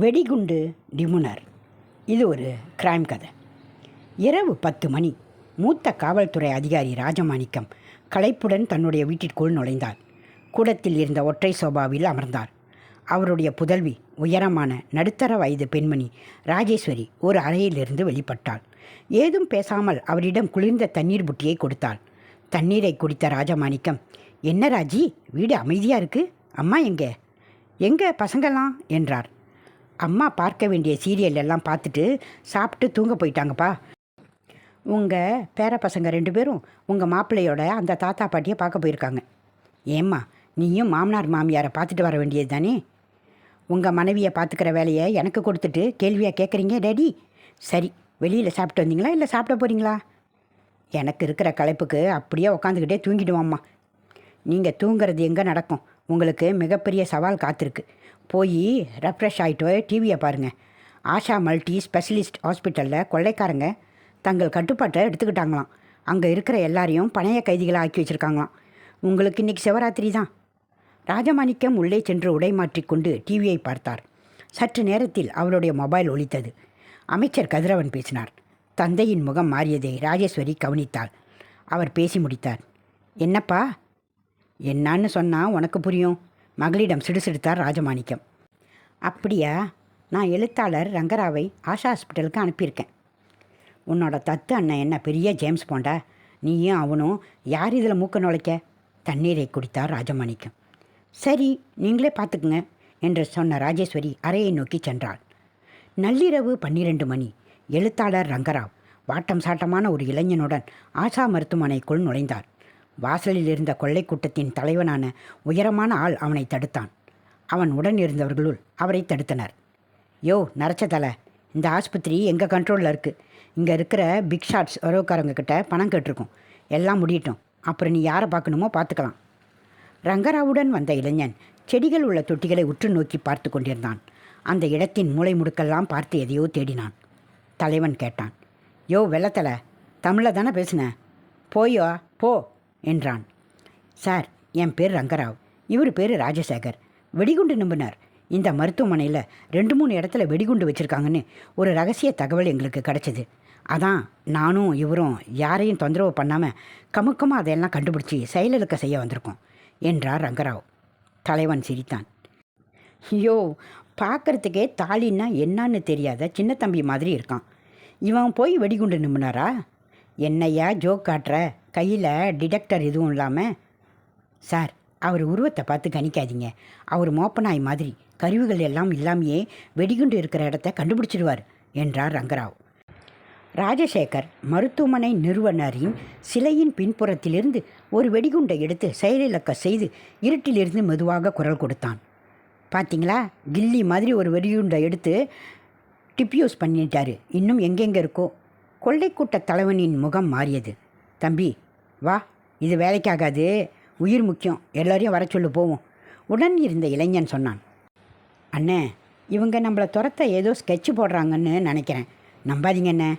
வெடிகுண்டு டிமுனர் இது ஒரு கிரைம் கதை. இரவு பத்து மணி. மூத்த காவல்துறை அதிகாரி ராஜமாணிக்கம் களைப்புடன் தன்னுடைய வீட்டிற்குள் நுழைந்தார் கூடத்தில் இருந்த ஒற்றை சோபாவில் அமர்ந்தார் அவருடைய புதல்வி உயரமான நடுத்தர வயது பெண்மணி ராஜேஸ்வரி ஒரு அறையிலிருந்து வெளிப்பட்டாள். ஏதும் பேசாமல் அவரிடம் குளிர்ந்த தண்ணீர் புட்டியை கொடுத்தாள். தண்ணீரை குடித்த ராஜமாணிக்கம் என்ன ராஜி வீடு அமைதியாக இருக்கு? அம்மா எங்கே? எங்கே பசங்களாம் என்றார். அம்மா பார்க்க வேண்டிய சீரியல் எல்லாம் பார்த்துட்டு சாப்பிட்டு தூங்க போயிட்டாங்கப்பா. உங்கள் பேர பசங்க ரெண்டு பேரும் உங்கள் மாப்பிள்ளையோட அந்த தாத்தா பாட்டியை பார்க்க போயிருக்காங்க. ஏம்மா நீயும் மாமனார் மாமியாரை பார்த்துட்டு வர வேண்டியது தானே? உங்கள் மனைவியை பார்த்துக்கிற வேலையை எனக்கு கொடுத்துட்டு கேள்வியாக கேட்குறீங்க டேடி. சரி வெளியில் சாப்பிட்டு வந்தீங்களா இல்லை சாப்பிட போகிறீங்களா எனக்கு இருக்கிற களைப்புக்கு அப்படியே உக்காந்துக்கிட்டே தூங்கிடுவாம்மா. நீங்கள் தூங்குறது எங்கே நடக்கும்? உங்களுக்கு மிகப்பெரிய சவால் காத்திருக்கு. போய் ரெஃப்ரெஷ் ஆகிட்டு டிவியை பாருங்கள் ஆஷா மல்டி ஸ்பெஷலிஸ்ட் ஹாஸ்பிட்டலில் கொள்ளைக்காரங்க தங்கள் கட்டுப்பாட்டை எடுத்துக்கிட்டாங்களாம். அங்கே இருக்கிற எல்லாரையும் பணைய கைதிகளை ஆக்கி வச்சுருக்காங்களாம். உங்களுக்கு இன்றைக்கி சிவராத்திரி தான். ராஜமாணிக்கம் உள்ளே சென்று உடை மாற்றிக்கொண்டு டிவியை பார்த்தார். சற்று நேரத்தில் அவருடைய மொபைல் ஒழித்தது அமைச்சர் கதிரவன் பேசினார். தந்தையின் முகம் மாறியதை ராஜேஸ்வரி கவனித்தாள். அவர் பேசி முடித்தார். என்னப்பா என்னான்னு சொன்னால் உனக்கு புரியும். மகளிடம் சிடுசிடுத்தார் ராஜமாணிக்கம். அப்படியா? நான் எழுத்தாளர் ரங்கராவை ஆஷா ஹாஸ்பிட்டலுக்கு அனுப்பியிருக்கேன். உன்னோட தத்து அண்ணன் என்ன பெரிய ஜேம்ஸ் போண்டா? நீயும் அவனும் யார் இதில் மூக்க நுழைக்க? தண்ணீரை குடித்தார் ராஜமாணிக்கம். சரி நீங்களே பார்த்துக்குங்க என்று சொன்ன ராஜேஸ்வரி அறையை நோக்கி சென்றாள். நள்ளிரவு பன்னிரண்டு மணி. எழுத்தாளர் ரங்கராவ் வாட்டம் சாட்டமான ஒரு இளைஞனுடன் ஆஷா மருத்துவமனைக்குள் நுழைந்தார். வாசலில் இருந்த கொள்ளை கூட்டத்தின் தலைவனான உயரமான ஆள் அவனை தடுத்தான். அவன் உடன் இருந்தவர்களுள் அவரை தடுத்தனர். யோ நரச்ச தலை இந்த ஆஸ்பத்திரி எங்கள் கண்ட்ரோலில் இருக்குது இங்கே இருக்கிற பிக் ஷாட்ஸ் உறவுக்காரங்க கிட்ட பணம் கேட்டிருக்கோம். எல்லாம் முடியட்டும். அப்புறம் நீ யாரை பார்க்கணுமோ பார்த்துக்கலாம். ரங்கராவுடன் வந்த இளைஞன் செடிகள் உள்ள தொட்டிகளை உற்று நோக்கி பார்த்து கொண்டிருந்தான். அந்த இடத்தின் மூளை முடுக்கெல்லாம் பார்த்து எதையோ தேடினான். தலைவன் கேட்டான். யோ வெள்ளத்தலை தமிழில் தானே பேசுன? போயோ போ. என்றான். சார் என் பேர் ரங்கராவ். இவர் பேர் ராஜசேகர். வெடிகுண்டு நம்பினார் இந்த மருத்துவமனையில் ரெண்டு மூணு இடத்துல வெடிகுண்டு வச்சுருக்காங்கன்னு ஒரு ரகசிய தகவல் எங்களுக்கு கிடச்சிது. அதான் நானும் இவரும் யாரையும் தொந்தரவு பண்ணாமல் கமுக்கமாக அதையெல்லாம் கண்டுபிடிச்சி செயலிழக்க செய்ய வந்திருக்கோம் என்றார் ரங்கராவ். தலைவன் சிரித்தான். ஐயோ பார்க்கறதுக்கே தாலின்னா என்னன்னு தெரியாத சின்ன தம்பி மாதிரி இருக்கான். இவன் போய் வெடிகுண்டு நிம்புனாரா என்னையா ஜோக் காட்டுற? கையில் டிடெக்டர் எதுவும் இல்லாமல் சார் அவர் உருவத்தை பார்த்து கணிக்காதீங்க. அவர் மோப்பனாய் மாதிரி கருவிகள் எல்லாம் இல்லாமையே வெடிகுண்டு இருக்கிற இடத்த கண்டுபிடிச்சிடுவார் என்றார் ரங்கராவ். ராஜசேகர் மருத்துவமனை நிறுவனரின் சிலையின் பின்புறத்திலிருந்து ஒரு வெடிகுண்டை எடுத்து செயலிழக்க செய்து இருட்டிலிருந்து மெதுவாக குரல் கொடுத்தான். பார்த்தீங்களா கில்லி மாதிரி ஒரு வெடிகுண்டை எடுத்து டிப்யூஸ் பண்ணிட்டாரு. இன்னும் எங்கெங்கே இருக்கோ? கொள்ளைக்கூட்ட தலைவனின் முகம் மாறியது. தம்பி வா இது வேலைக்காகாது. உயிர் முக்கியம். எல்லோரையும் வர சொல்லு போவோம். உடன் இருந்த இளைஞன் சொன்னான். அண்ணே இவங்க நம்மளை துரத்த ஏதோ ஸ்கெட்ச் போடுறாங்கன்னு நினைக்கிறேன். நம்பாதீங்க என்ன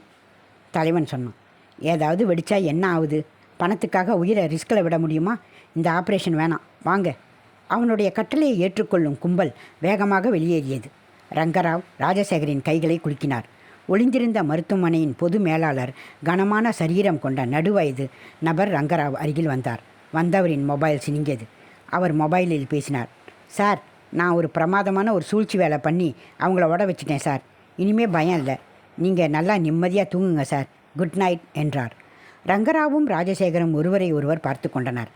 தலைவன் சொன்னான். ஏதாவது வெடிச்சா என்ன ஆகுது? பணத்துக்காக உயிரை ரிஸ்கில் விட முடியுமா? இந்த ஆப்ரேஷன் வேணாம். வாங்க. அவனுடைய கட்டளையை ஏற்றுக்கொள்ளும் கும்பல் வேகமாக வெளியேறியது. ரங்கராவ் ராஜசேகரின் கைகளை குலுக்கினார். ஒளிந்திருந்த மருத்துவமனையின் பொது மேலாளர் கனமான சரீரம் கொண்ட நடுவயது நபர் ரங்கராவ் அருகில் வந்தார். வந்தவரின் மொபைல் சினிங்கியது. அவர் மொபைலில் பேசினார். சார் நான் ஒரு பிரமாதமான ஒரு சூழ்ச்சி வேலை பண்ணி அவங்கள உட வச்சுட்டேன் சார். இனிமே பயம் இல்லை. நீங்கள் நல்லா நிம்மதியாக தூங்குங்க சார். குட் நைட் என்றார். ரங்கராவும் ராஜசேகரும் ஒருவரை ஒருவர் பார்த்து கொண்டனர்.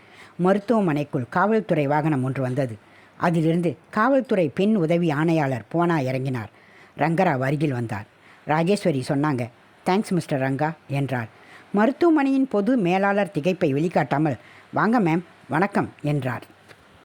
மருத்துவமனைக்குள் காவல்துறை வாகனம் ஒன்று வந்தது. அதிலிருந்து காவல்துறை பெண் உதவி ஆணையாளர் போனா இறங்கினார். ரங்கராவ் அருகில் வந்தார். ராஜேஸ்வரி சொன்னாங்க. தேங்க்ஸ் மிஸ்டர் ரங்கா என்றார் மருத்துவமனையின் பொது மேலாளர் திகைப்பை வெளிக்காட்டாமல் வாங்க மேம் வணக்கம் என்றார்.